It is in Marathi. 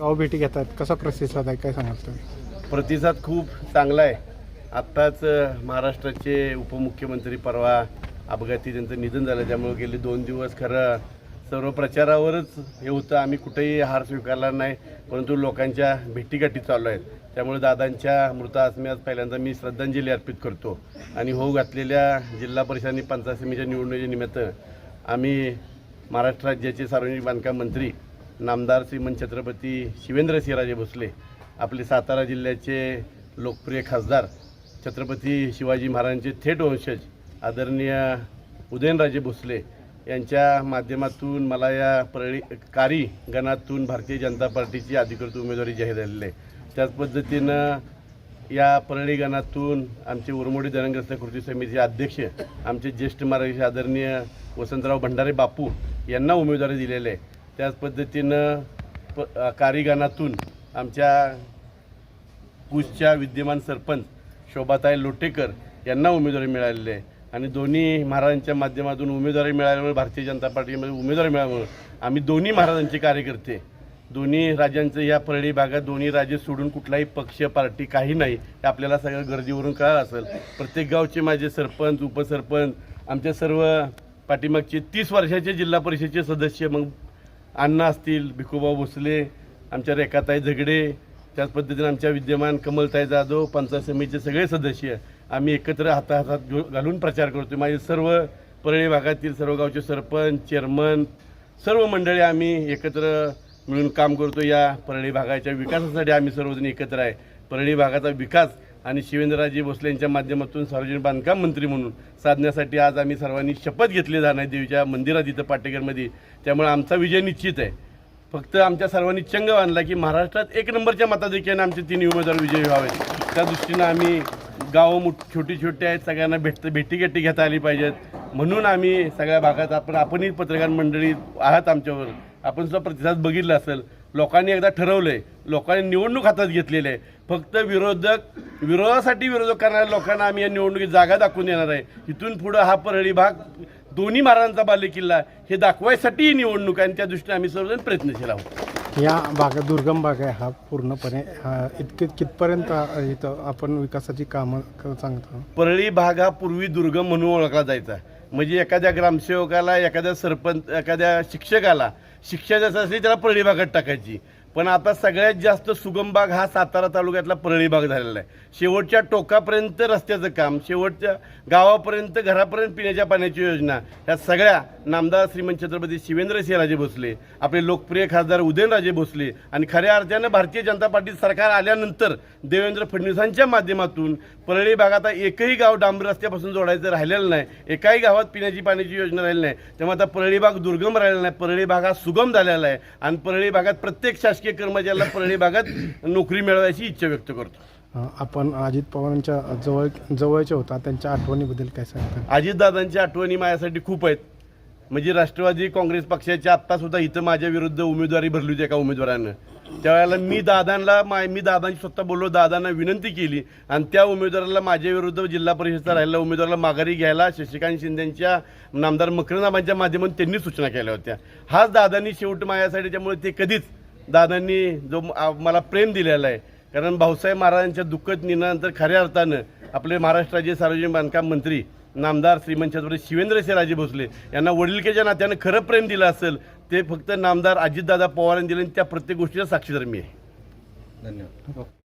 गाव भेटी घेतात. कसा प्रतिसाद आहे? काय सांगाल तुम्ही? प्रतिसाद खूप चांगला आहे. आत्ताच महाराष्ट्राचे उपमुख्यमंत्री परवा अपघाती त्यांचं निधन झालं. त्यामुळे गेले दोन दिवस खरं सर्व प्रचारावरच हे होतं. आम्ही कुठेही हार स्वीकारला नाही परंतु लोकांच्या भेटीगाठी चालू आहेत. त्यामुळे दादांच्या मृतास पहिल्यांदा मी श्रद्धांजली अर्पित करतो. आणि होऊ घातलेल्या जिल्हा परिषद आणि पंचायत समितीच्या निवडणुकीनिमित्त आम्ही महाराष्ट्र राज्याचे सार्वजनिक बांधकाम मंत्री नामदार श्रीमंत छत्रपती शिवेंद्रसिंहराजे भोसले आपले सातारा जिल्ह्याचे लोकप्रिय खासदार छत्रपती शिवाजी महाराजांचे थेट वंशज आदरणीय उदयनराजे भोसले यांच्या माध्यमातून मला या परळी कारी गणातून भारतीय जनता पार्टीची अधिकृत उमेदवारी जाहीर झालेली आहे. त्याच पद्धतीनं या परळी गणातून आमचे उरमोडी धरणग्रस्त कृती समितीचे अध्यक्ष आमचे ज्येष्ठ मार्गदर्शक आदरणीय वसंतराव भंडारे बापू यांना उमेदवारी दिलेले आहे. त्याच पद्धतीनं प कारिगानातून आमच्या कुसच्या विद्यमान सरपंच शोभाताई लोटेकर यांना उमेदवारी मिळालेली आहे. आणि दोन्ही महाराजांच्या माध्यमातून उमेदवारी मिळाल्यामुळे भारतीय जनता पार्टीमध्ये उमेदवारी मिळाल्यामुळे आम्ही दोन्ही महाराजांचे कार्यकर्ते दोन्ही राज्यांचं या परळी भागात दोन्ही राज्य सोडून कुठलाही पक्ष पार्टी काही नाही हे आपल्याला सगळं गर्दीवरून कळालं असेल. प्रत्येक गावचे माझे सरपंच उपसरपंच आमच्या सर्व पाठीमागचे तीस वर्षाचे जिल्हा परिषदेचे सदस्य मग अण्णा असतील भिकूबा भोसले आमच्या रेखाताई झगडे त्याच पद्धतीने आमच्या विद्यमान कमलताई जाधव पंचायत समितीचे सगळे सदस्य आम्ही एकत्र हाताहातात घेऊ- घालून प्रचार करतो माझे सर्व परळी भागातील सर्व गावचे सरपंच चेअरमन सर्व मंडळी आम्ही एकत्र मिळून काम करतो या परळी भागाच्या विकासासाठी आम्ही सर्वजण एकत्र आहे. परळी भागाचा विकास आणि शिवेंद्रराजे भोसले यांच्या माध्यमातून सार्वजनिक बांधकाम मंत्री म्हणून साधण्यासाठी आज आम्ही सर्वांनी शपथ घेतली जाणार देवीच्या मंदिरात इथं पाटेकरमध्ये. त्यामुळे आमचा विजय निश्चित आहे. फक्त आमच्या सर्वांनी चंग बांधला की महाराष्ट्रात एक नंबरच्या मताधिक्याने आमचे तिन्ही उमेदवार विजयी व्हावेत. त्या दृष्टीनं आम्ही गावं मोठ छोटी छोटी आहेत सगळ्यांना भेट भेटीगाठी घेता आली पाहिजेत. म्हणून आम्ही सगळ्या भागात आपण आपणही पत्रकार मंडळी आहात आमच्यावर. आपण सुद्धा प्रतिसाद बघितला असेल. लोकांनी एकदा ठरवलं आहे लोकांनी निवडणूक हातात घेतलेली आहे. फक्त विरोधक विरोधासाठी विरोधक करणाऱ्या लोकांना आम्ही या निवडणुकीत जागा दाखवून देणार आहे. इथून पुढं हा परळी भाग दोन्ही महाराजांचा बालेकिल्ला हे दाखवायसाठी ही निवडणूक आहे आणि त्या दृष्टीने आम्ही सर्वजण प्रयत्नशील आहोत. या भागात दुर्गम भाग आहे हा पूर्णपणे. हा, इतके कितपर्यंत इथं आपण विकासाची कामं क- सांगतो? परळी भाग हा पूर्वी दुर्गम म्हणून ओळखला जायचा. म्हणजे एखाद्या ग्रामसेवकाला एखाद्या सरपंच एखाद्या शिक्षकाला शिक्षा जसं असली त्याला परळी भागात टाकायची. पण आता सगळ्यात जास्त सुगम भाग हा सातारा तालुक्यातला परळी भाग झालेला आहे. शेवटच्या टोकापर्यंत रस्त्याचं काम शेवटच्या गावापर्यंत घरापर्यंत पिण्याच्या पाण्याची योजना ह्या सगळ्या नामदार श्रीमंत छत्रपती शिवेंद्रसिंहराजे भोसले आपले लोकप्रिय खासदार उदयनराजे भोसले आणि खऱ्या अर्थानं भारतीय जनता पार्टी सरकार आल्यानंतर देवेंद्र फडणवीसांच्या माध्यमातून परळी भागात एकही गाव डांबर रस्त्यापासून जोडायचं राहिलेलं नाही एकाही गावात पिण्याची पाण्याची योजना राहिली नाही त्यामुळे आता परळी भाग दुर्गम राहिलेला नाही परळी भाग हा सुगम झालेला आहे आणि परळी भागात प्रत्येक शासकीय कर्मचाऱ्याला परळी भागात नोकरी मिळवायची इच्छा व्यक्त करतो. आपण अजित पवारांच्या जवळ जवळचे होता त्यांच्या आठवणीबद्दल काय सांगता? अजितदादांच्या आठवणी माझ्यासाठी खूप आहेत. म्हणजे राष्ट्रवादी काँग्रेस पक्षाच्या आत्ता सुद्धा इथं माझ्या विरुद्ध उमेदवारी भरली होती एका उमेदवारानं. त्यावेळेला मी दादांना मा मी दादांची स्वतः बोललो दादांना विनंती केली. आणि त्या उमेदवाराला माझ्या विरुद्ध जिल्हा परिषदचा राहिलेला उमेदवाराला माघारी घ्यायला शशिकांत शिंदेच्या नामदार मकरनामांच्या माध्यमातून त्यांनी सूचना केल्या होत्या. हाच दादांनी शेवट माझ्यासाठी त्यामुळे ते कधीच दादांनी जो मला प्रेम दिलेला आहे. कारण भाऊसाहेब महाराजांच्या दुःखद निनानंतर खऱ्या अर्थानं आपले महाराष्ट्राचे सार्वजनिक बांधकाम मंत्री नामदार श्रीमंत छत्रपती शिवेंद्रसिंहराजे भोसले यांना वडीलकेच्या नात्यानं खरं प्रेम दिलं असेल ते फक्त नामदार अजितदादा पवारांनी दिलं आणि त्या प्रत्येक गोष्टीला साक्षीदार मी आहे. धन्यवाद.